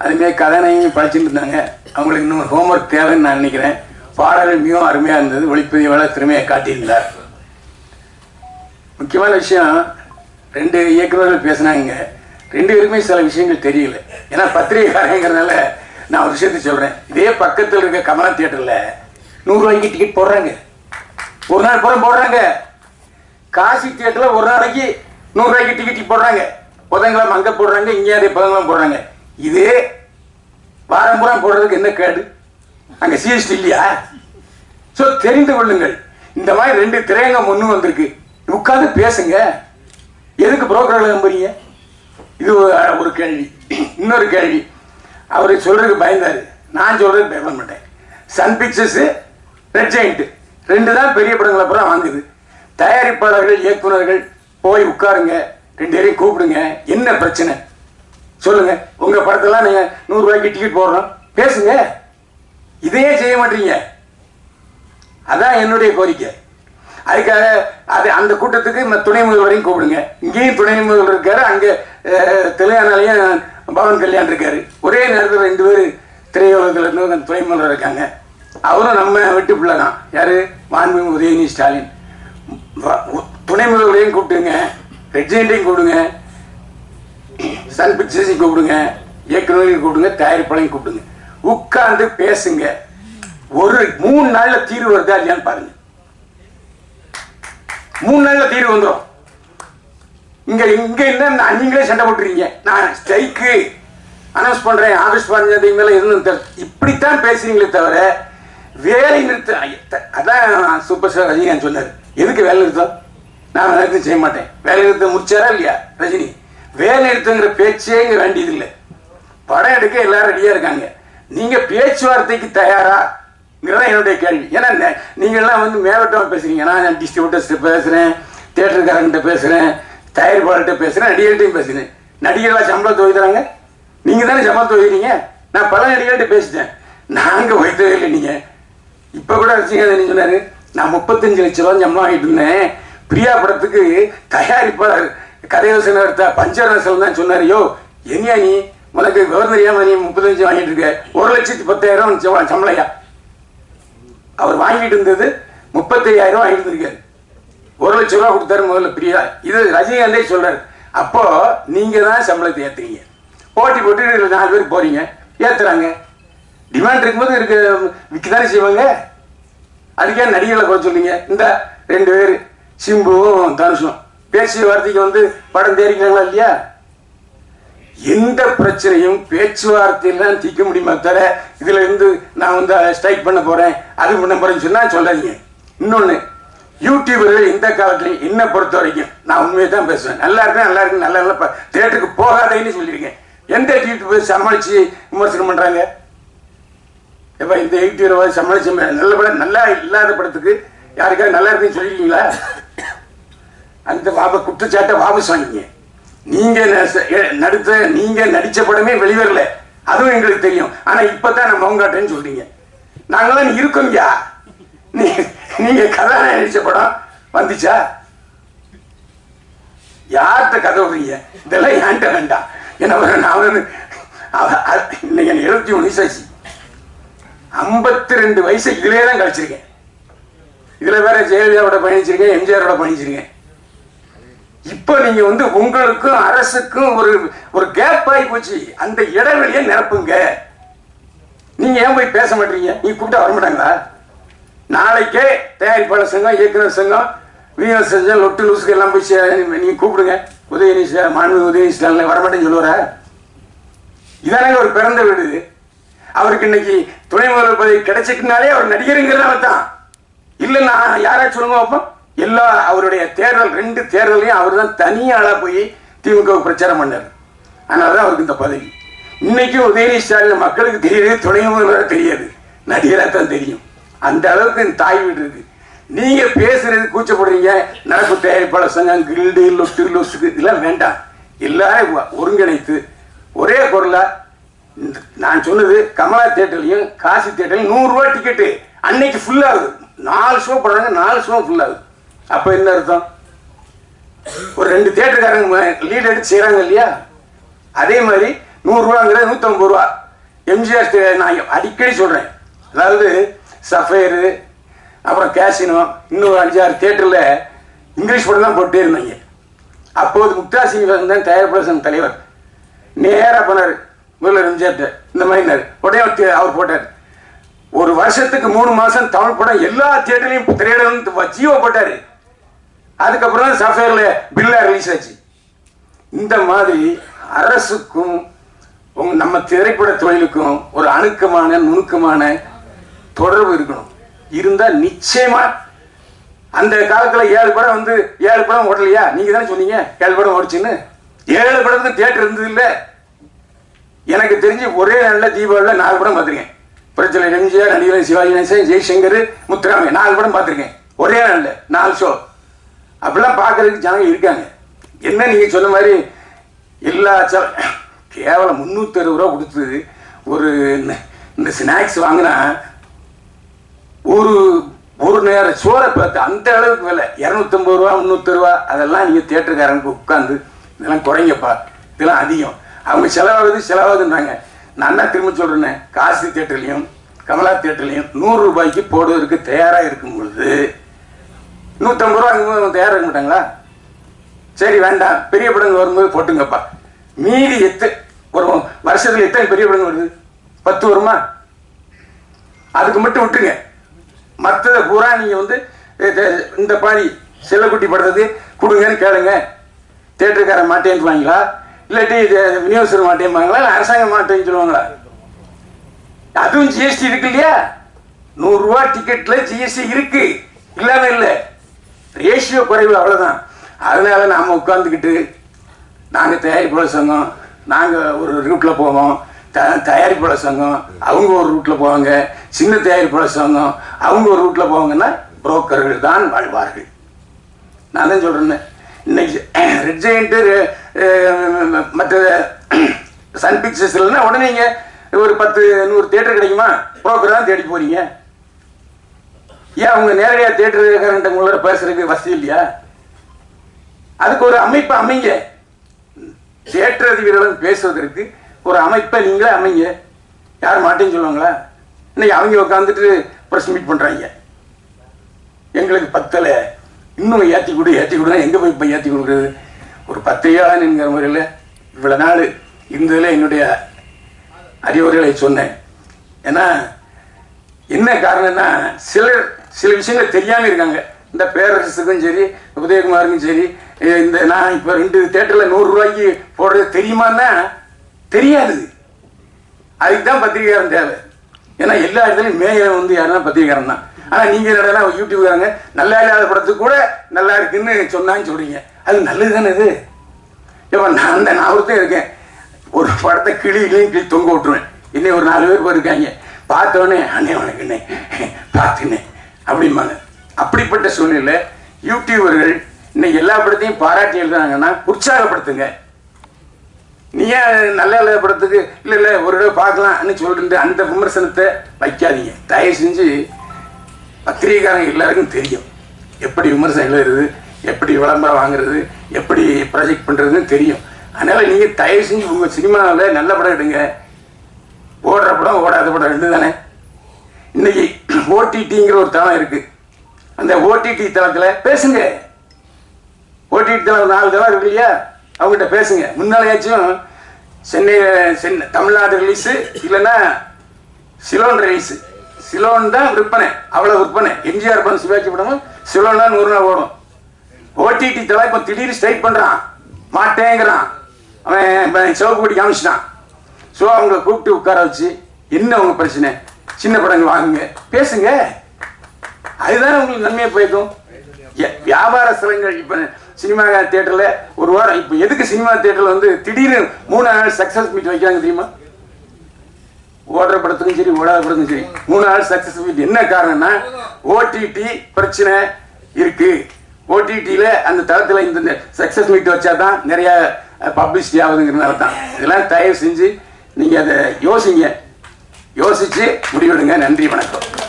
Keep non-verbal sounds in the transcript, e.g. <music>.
அதுமாரி கதாநாயகி படிச்சுட்டு இருந்தாங்க. அவங்களுக்கு இன்னும் ஹோம்ஒர்க் தேவைன்னு நான் நினைக்கிறேன். பாடல்கள் மிகவும் அருமையாக இருந்தது. ஒளிப்பதிவாளர் திறமையை காட்டியிருந்தார். முக்கியமான விஷயம் ரெண்டு இயக்குநர்கள் பேசுனாங்க. ரெண்டு பேருக்குமே சில விஷயங்கள் தெரியல. ஏன்னா பத்திரிகைக்காரங்கிறதுனால நான் ஒரு விஷயத்த சொல்கிறேன் இதே பக்கத்தில் இருக்க கமலா தியேட்டரில் நூறுரூவாய்க்கு டிக்கெட் போடுறாங்க. ஒரு நாள் பூரா போடுறாங்க. காசி தியேட்டரில் ஒரு நாளைக்கு நூறுரூவாய்க்கு டிக்கெட் போடுறாங்க. புதன்கிழமை அங்கே போடுறாங்க. இங்கே அதே புதன்கிழமை போடுறாங்க. இதே வாரம்புறம் போடுறதுக்கு என்ன கேடு? அங்கே சிஎஸ்டி இல்லையா? ஸோ தெரிந்து கொள்ளுங்கள். இந்த மாதிரி ரெண்டு திரையங்கம் ஒன்று வந்திருக்கு. உட்காந்து பேசுங்க. எதுக்கு புரோக்கர்களை நம்புறீங்க இது ஒரு- கேள்வி. இன்னொரு கேள்வி. அவர் சொல்றதுக்கு பயந்தாரு. நான் சொல்றதுக்கு பயப்பட மாட்டேன் சன் பிக்சர்ஸ் ரெட் ஜெயிண்ட் ரெண்டு தான் பெரிய படங்களை அப்புறம் வாங்குது. தயாரிப்பாளர்கள் இயக்குனர்கள் போய் உட்காருங்க. ரெண்டு பேரையும் கூப்பிடுங்க. என்ன பிரச்சனை? சொல்லுங்க உங்க படத்தெல்லாம் நீங்க நூறு ரூபாய்க்கு டிக்கெட் போடுறோம் பேசுங்க. இதையே செய்ய மாட்டீங்க. அதான் என்னுடைய கோரிக்கை. அதுக்காக அது அந்த கூட்டத்துக்கு இந்த துணை முதல்வரையும் கூப்பிடுங்க. இங்கேயும் துணை முதல்வர் இருக்காரு அங்கே தெலுங்கானாலையும் பவன் கல்யாண் இருக்காரு. ஒரே நேரத்தில் ரெண்டு பேர் திரையுலகத்தில் இருந்து அந்த துணை முதல்வர் இருக்காங்க. அவரும் நம்ம வெட்டு பிள்ளை தான். யாரு? மாண்புமிகு உதயநிதி ஸ்டாலின். துணை முதல்வரையும் கூப்பிட்டுங்க ரெட்ஜெண்டையும் கூப்பிடுங்க. சன் பிக்சர்ஸை கூப்பிடுங்க. இயக்குநரையும் கூப்பிடுங்க தயாரிப்பாளையும் கூப்பிடுங்க. உட்கார்ந்து பேசுங்க. ஒரு மூணு நாள்ல தீர்வு வருதா இல்லையான்னு பாருங்க. மூணு நாள்ல தீர்வு வந்துடும் இங்க இங்க என்ன நீங்களே சண்டை போட்டுறீங்க. நான் ஸ்ட்ரைக்கு. அனௌன்ஸ் பண்றேன். ஆஃபீஸ் பண்ணது தேதி மேல இருந்து இப்படித்தான் பேசுறீங்களே தவிர வேலை நிறுத்த அதான் சூப்பர் ஸ்டார் ரஜினிகாந்த் சொன்னார். எதுக்கு வேலை நிறுத்தம் நான் வேலை நிறுத்தம் செய்ய மாட்டேன். வேலை நிறுத்தம் முடிச்சாரா இல்லையா ரஜினி? வேலை நிறுத்தங்கிற பேச்சே இங்கே வேண்டியதில்லை படம் எடுக்க எல்லாரும் ரெடியாக இருக்காங்க. நீங்கள் பேச்சுவார்த்தைக்கு தயாரா? இதுதான் என்னுடைய கேள்வி. ஏன்னா நீங்கள்லாம் வந்து மேலோட்டமாக பேசுறீங்க. நான் டிஸ்ட்ரிபியூட்டர்ஸ் பேசுகிறேன் தேட்டருக்காரங்கிட்ட பேசுகிறேன் தயாரிப்பாளர்கிட்ட பேசுகிறேன் நடிகர்கிட்டையும் பேசுகிறேன் நடிகர்களாக சம்பளம் துவைக்கிறாங்க நீங்கள் தானே சம்பளம் துவைக்கிறீங்க நான் பல நடிகர்கிட்ட பேசிட்டேன். நாங்கள் வைத்ததே இல்லை நீங்கள் இப்போ கூட ரசிகன் சொன்னார் நான் முப்பத்தஞ்சு லட்ச ரூபா சம்பளம் வாங்கிட்டு இருந்தேன். பிரியா படத்துக்கு தயாரிப்பாளர் கதையோசனை எடுத்த பஞ்சரசல் தான் சொன்னார். யோ என்னையா நீ? உனக்கு கவர்னர் ஏமா நீ முப்பத்தஞ்சு வாங்கிட்டு இருக்க? ஒரு லட்சத்தி பத்தாயிரம் சம்பளையா? அவர் வாங்கிட்டு இருந்தது முப்பத்தையாயிரம் வாங்கிட்டு இருக்காரு ஒரு லட்ச ரூபா கொடுத்தாரு முதல்ல பிரியா. இது ரஜினிகாந்தே சொல்றாரு. அப்போ நீங்க தான் சம்பளத்தை ஏத்துறீங்க. போட்டி போட்டு நாலு பேர் போறீங்க. ஏத்துறாங்க. டிமாண்ட் இருக்கும்போது இருக்க விற்கதானே செய்வாங்க? அதுக்கே நடிகர்களை குறை சொல்றீங்க. இந்த ரெண்டு பேர் சிம்புவும் தனுஷும். பேசிய வார்த்தைக்கு வந்து படம் தேடிக்கிறாங்களா இல்லையா? எந்த பிரச்சனையும் பேச்சுவார்த்தையெல்லாம் தீர்க்க முடியுமா தவிர இதுல இருந்து நான் வந்து ஸ்ட்ரைக் பண்ண போறேன் அது பண்ண போறேன்னு சொன்னா சொல்லாதீங்க. இன்னொன்னு யூடியூபர்கள் இந்த காலத்துலயும் என்ன பொறுத்த வரைக்கும் நான் உண்மையை தான் பேசுவேன். நல்லா இருக்கேன் நல்லா இருக்கு நல்லா நல்லா தேட்டருக்கு போகாதேன்னு சொல்லியிருக்கேன் எந்த யூடியூபர் சமாளிச்சு விமர்சனம் பண்றாங்க? எப்ப இந்த யூடியூபர் சமாளிச்சு நல்ல படம் நல்லா இல்லாத படத்துக்கு யாருக்காவது நல்லா இருக்குன்னு சொல்லிருக்கீங்களா? அந்த வாப குற்றச்சாட்டை வாபஸ் வாங்கிங்க நீங்க நடித்த நீங்க நடிச்ச படமே வெளிவரல. அதுவும் எங்களுக்கு தெரியும். ஆனா இப்பதான் நம்ம மௌங்காட்டேன்னு சொல்றீங்க. நாங்களாம் இருக்கோம்யா. நீ நீங்க கதாநாயகன் நடிச்ச படம் வந்துச்சா? யார்கிட்ட கதை விடுறீங்க? இதெல்லாம் ஏன்ட்ட வேண்டாம். என்ன பண்ண நான் இன்னைக்கு எனக்கு எழுபத்தி மூணு வயசாச்சு ஐம்பத்தி ரெண்டு வயசு இதுலயே தான் கழிச்சிருக்கேன். இதுல வேற ஜெயலலிதாவோட பயணிச்சிருக்கேன் எம்ஜிஆரோட பயணிச்சிருக்கேன். இப்போ நீங்க வந்து உங்களுக்கும் அரசுக்கும் ஒரு ஒரு கேப் ஆகி போச்சு. அந்த இடைவெளியை நிரப்புங்க. நீங்க ஏன் போய் பேச மாட்டீங்க? நீ கூப்பிட்டா வர மாட்டாங்களா நாளைக்கே தயாரிப்பாளர் சங்கம் இயக்குனர் சங்கம் வீரர் சங்கம் லொட்டு லூசுக்கு எல்லாம் போய் நீங்க கூப்பிடுங்க. உதயநிதி ஸ்டா- மாண்பு உதயநிதி ஸ்டாலின் வரமாட்டேன்னு சொல்லுவாரா? இதானங்க ஒரு பிறந்த வீடு. அவருக்கு இன்னைக்கு துணை முதல்வர் பதவி கிடைச்சிக்கினாலே அவர் நடிகருங்கிறதால தான் இல்லைன்னா யாராச்சும் சொல்லுங்க அப்போ. எல்லா அவருடைய தேர்தல் ரெண்டு தேர்தலையும் அவர் தான் தனியாளா போய் திமுக பிரச்சாரம் பண்ணார். அதனாலதான் அவருக்கு இந்த பதவி. இன்னைக்கும் உதயநிதி ஸ்டாலின் மக்களுக்கு தெரியாது துணை முதல்வர் தெரியாது. நடிகராக தான் தெரியும். அந்த அளவுக்கு இந்த தாய் வீடு இருக்கு. நீங்க பேசுறது கூச்சப்படுறீங்க நடப்பு தயாரிப்பாளர் சங்கம் கில்டு லொட்டு லொசுக்கு இதெல்லாம் வேண்டாம். எல்லாரும் ஒருங்கிணைத்து ஒரே குரலா நான் சொன்னது கமலா தேட்டர்லையும் காசி தேட்டர்லையும் நூறுரூவா டிக்கெட்டு அன்னைக்கு ஃபுல்லாகுது நாலு ஷோ போடுறாங்க நாலு ஷோ ஃபுல்லாகுது ஆகுது. அப்போ என்ன அர்த்தம்? ஒரு ரெண்டு தேட்டருக்காரங்க லீட் எடுத்து செய்கிறாங்க இல்லையா? அதே மாதிரி நூறுரூவாங்கிறது நூற்றம்பது ரூபா. எம்ஜிஆர் நான் அடிக்கடி சொல்கிறேன் அதாவது சஃபேரு அப்புறம் கேசினோ இன்னும் ஒரு அஞ்சாறு தேட்டரில் இங்கிலீஷ் படம் தான் போட்டே இருந்தாங்க. அப்போது முக்தா சீனிவாசன் தான் தயாரிப்பாளர் சங்க தலைவர். நேராக போனார் முதல்ல எம்ஜிஆர்ட்ட இந்த மாதிரினார் உடனே அவர் போட்டார். ஒரு வருஷத்துக்கு மூணு மாதம் தமிழ் படம் எல்லா தியேட்டர்லையும் திரையிடணும் ஜீவோ போட்டார். அதுக்கப்புறம் சஃபேர்ல பில்லாக ரிலீஸ் ஆச்சு. இந்த மாதிரி அரசுக்கும் நம்ம திரைப்பட தொழிலுக்கும் ஒரு அணுக்கமான நுணுக்கமான தொடர்பு இருக்கணும். இருந்தால் நிச்சயமா அந்த காலத்தில் ஏழு படம் வந்து ஏழு படம் ஓடலையா? நீங்க தானே சொன்னீங்க ஏழு படம் ஓடிச்சுன்னு. ஏழு படத்துக்கு தியேட்டர் இருந்தது இல்லை. எனக்கு தெரிஞ்சு ஒரே நாளில் தீபாவளியில் நாலு படம் பார்த்துருக்கேன். பிரச்சனை எம்ஜிஆர் நடிகர் சிவாஜி கணேசன் ஜெய்சங்கர் முத்துராமன் நாலு படம் பார்த்துருக்கேன். ஒரே நாளில் நாலு ஷோ அப்படிலாம் பார்க்குறதுக்கு ஜனங்க இருக்காங்க. என்ன நீங்கள் சொன்ன மாதிரி எல்லா ச கேவலம் முந்நூற்றி அறுபது ரூபா கொடுத்து ஒரு இந்த- ஸ்நாக்ஸ் வாங்கினா ஒரு ஒரு நேரம் சோறை பார்த்து அந்த அளவுக்கு விலை. இரநூத்தம்பது ரூபா முந்நூற்றி ரூபா அதெல்லாம் நீங்கள் தேட்டருக்காரனுக்கு உட்காந்து இதெல்லாம் குறைங்கப்பா. இதெல்லாம் அதிகம். அவங்க செலவாகுது செலவாகுதுன்றாங்க. நான் தான் திரும்ப சொல்கிறேன்னே காசி தேட்டர்லேயும் கமலா தேட்டர்லேயும் நூறு ரூபாய்க்கு போடுவதற்கு தயாராக இருக்கும் பொழுது நூற்றம்பது ரூபா அங்கே தயாராக இருக்க மாட்டாங்களா? சரி வேண்டாம். பெரிய படங்கள் வரும்போது போட்டுங்கப்பா. மீதி எத்து ஒரு வருஷத்தில் எத்தனை பெரிய படங்கள் வருது? பத்து வருமா? அதுக்கு மட்டும் விட்டுருங்க. மற்றதை பூரா நீங்கள் வந்து இந்த பாதி செல்லக்குட்டி படுறது கொடுங்கன்னு கேளுங்க. தேட்டருக்காரன் மாட்டேன்னுவாங்களா இல்லாட்டி இது விநியோகஸ்தர் மாட்டேன்பாங்களா இல்லை அரசாங்கம் மாட்டேன்னு சொல்லுவாங்களா? அதுவும் ஜிஎஸ்டி இருக்கு இல்லையா? நூறுரூவா டிக்கெட்டில் ஜிஎஸ்டி இருக்கு. இல்லாம இல்லை. ரேஷியோ குறைவு அவ்வளோதான் அதனால நாம் உட்காந்துக்கிட்டு நாங்கள் தயாரிப்பாளர் சங்கம் நாங்கள் ஒரு ரூட்டில் போவோம். த தயாரிப்பாளர் சங்கம் அவங்க ஒரு ரூட்டில் போவாங்க. சின்ன தயாரிப்பாளர் சங்கம் அவங்க ஒரு ரூட்டில் போவாங்கன்னா புரோக்கர்கள் தான் வாழ்வார்கள். நான் தான் சொல்கிறேன் இன்னைக்கு <clears throat> ரெட் ஜெயிண்ட்டு மற்ற <clears throat> சன் பிக்சர்ஸ் இல்லைன்னா உடனே நீங்கள் ஒரு பத்து நூறு தேட்டர் கிடைக்குமா? புரோக்கர் தான் தேடி போகிறீங்க ஏன் அவங்க நேரடியாக தேட்டருக்காரன்ட்ட உங்களோட பேசுறதுக்கு வசதி இல்லையா? அதுக்கு ஒரு அமைப்பு அமைங்க. தேட்டர் அதிபர்களும் பேசுவதற்கு ஒரு அமைப்பை நீங்களே அமைங்க. யார் மாட்டேன்னு சொல்லுவாங்களா? இன்னைக்கு அவங்க உட்காந்துட்டு ப்ரெஸ் மீட் பண்ணுறாங்க எங்களுக்கு பத்தலை. இன்னும் ஏற்றி கொடு ஏற்றி கொடுனா எங்கே போய் இப்போ ஏற்றி கொடுக்குறது? ஒரு பத்திரிகையாளன் என்கிற முறையில் இவ்வளோ நாள் இருந்ததில் என்னுடைய அறிவுரைகளை சொன்னேன். ஏன்னா என்ன காரணம்னா சிலர் சில விஷயங்கள் தெரியாமல் இருக்காங்க. இந்த பேரரசுக்கும் சரி உதயகுமாருக்கும் சரி இந்த நான் இப்போ ரெண்டு தேட்டரில் நூறுரூவாய்க்கு போடுறது தெரியுமான்னா தெரியாது அதுக்கு தான் பத்திரிகையாரன் தேவை. ஏன்னா எல்லா இடத்துலையும் மேயர் வந்து யாருன்னா பத்திரிகாரன் தான். ஆனால் நீங்கள் என்னடா யூடியூப்காரங்க நல்லா இல்லாத படத்துக்கு கூட நல்லா இருக்குன்னு சொன்னான்னு சொல்றீங்க. அது நல்லது தானே இது? இப்போ நான் அந்த நான் ஒருத்தன் இருக்கேன். ஒரு படத்தை கிளி கிளியும் கிளி தொங்க விட்டுருவேன். இன்னும் ஒரு நாலு பேர் போயிருக்காங்க. பார்த்தோன்னே அண்ணே உனக்குண்ணே பார்த்துனே அப்படிம்பாங்க. அப்படிப்பட்ட சூழ்நிலை யூடியூபர்கள் இன்னைக்கு எல்லா படத்தையும் பாராட்டி எழுதுனாங்கன்னா உற்சாகப்படுத்துங்க. நீ ஏன் நல்ல நல்ல படத்துக்கு இல்லை இல்லை ஒரு தடவை பார்க்கலாம்னு சொல்லிட்டு அந்த விமர்சனத்தை வைக்காதீங்க. தயவு செஞ்சு பத்திரிகைக்காரங்க எல்லாருக்கும் தெரியும். எப்படி விமர்சனம் எழுதுறது எப்படி விளம்பரம் வாங்குறது எப்படி ப்ராஜெக்ட் பண்ணுறதுன்னு தெரியும். அதனால் நீங்கள் தயவு செஞ்சு உங்கள் சினிமாவில் நல்ல படம் எடுங்க. ஓடுற படம் ஓடாத படம் ரெண்டு தானே. இன்னைக்கு ஓடிடிங்கிற ஒரு தளம் இருக்குது அந்த ஓடிடி தளத்தில் பேசுங்க. ஓடிடி தளம் நாலு தளம் இருக்கு இல்லையா? அவங்ககிட்ட பேசுங்க. முன்னாலேயாச்சும் சென்னை சென்னை தமிழ்நாடு ரிலீஸு இல்லைன்னா சிலோன் ரிலீஸு சிலோன் தான் விற்பனை. அவ்வளோ விற்பனை. எம்ஜிஆர் படம் சிவாஜி படமும் சிலோன் தான் நூறு நாள் ஓடும். ஓடிடி தலை இப்போ திடீர்னு ஸ்ட்ரைக் பண்ணுறான் மாட்டேங்கிறான். அவன் இப்போ சிவப்பு பிடி காமிச்சிட்டான். ஸோ அவங்களை கூப்பிட்டு உட்கார வச்சு என்ன அவங்க பிரச்சனை? சின்ன படங்கள் வாங்குங்க. பேசுங்க. அதுதானே உங்களுக்கு நன்மையை போய்க்கும் வியாபார ஸ்தலங்கள் இப்போ சினிமா தேட்டரில் ஒரு வாரம் இப்போ எதுக்கு சினிமா தேட்டரில் வந்து திடீர்னு மூணு நாள் சக்ஸஸ் மீட் வைக்கிறாங்க தெரியுமா? ஓடுற படத்துக்கும் சரி ஓடாத படத்துக்கும் சரி மூணு நாள் சக்ஸஸ் மீட் என்ன காரணம்னா ஓடிடி பிரச்சனை இருக்கு. ஓடிடியில் அந்த தளத்தில் இந்த சக்ஸஸ் மீட் வச்சா தான் நிறையா பப்ளிசிட்டி ஆகுதுங்கிறனால தான் இதெல்லாம் தயவு செஞ்சு நீங்கள் அதை யோசிங்க. யோசிச்சு முடிவெடுங்க. நன்றி வணக்கம்.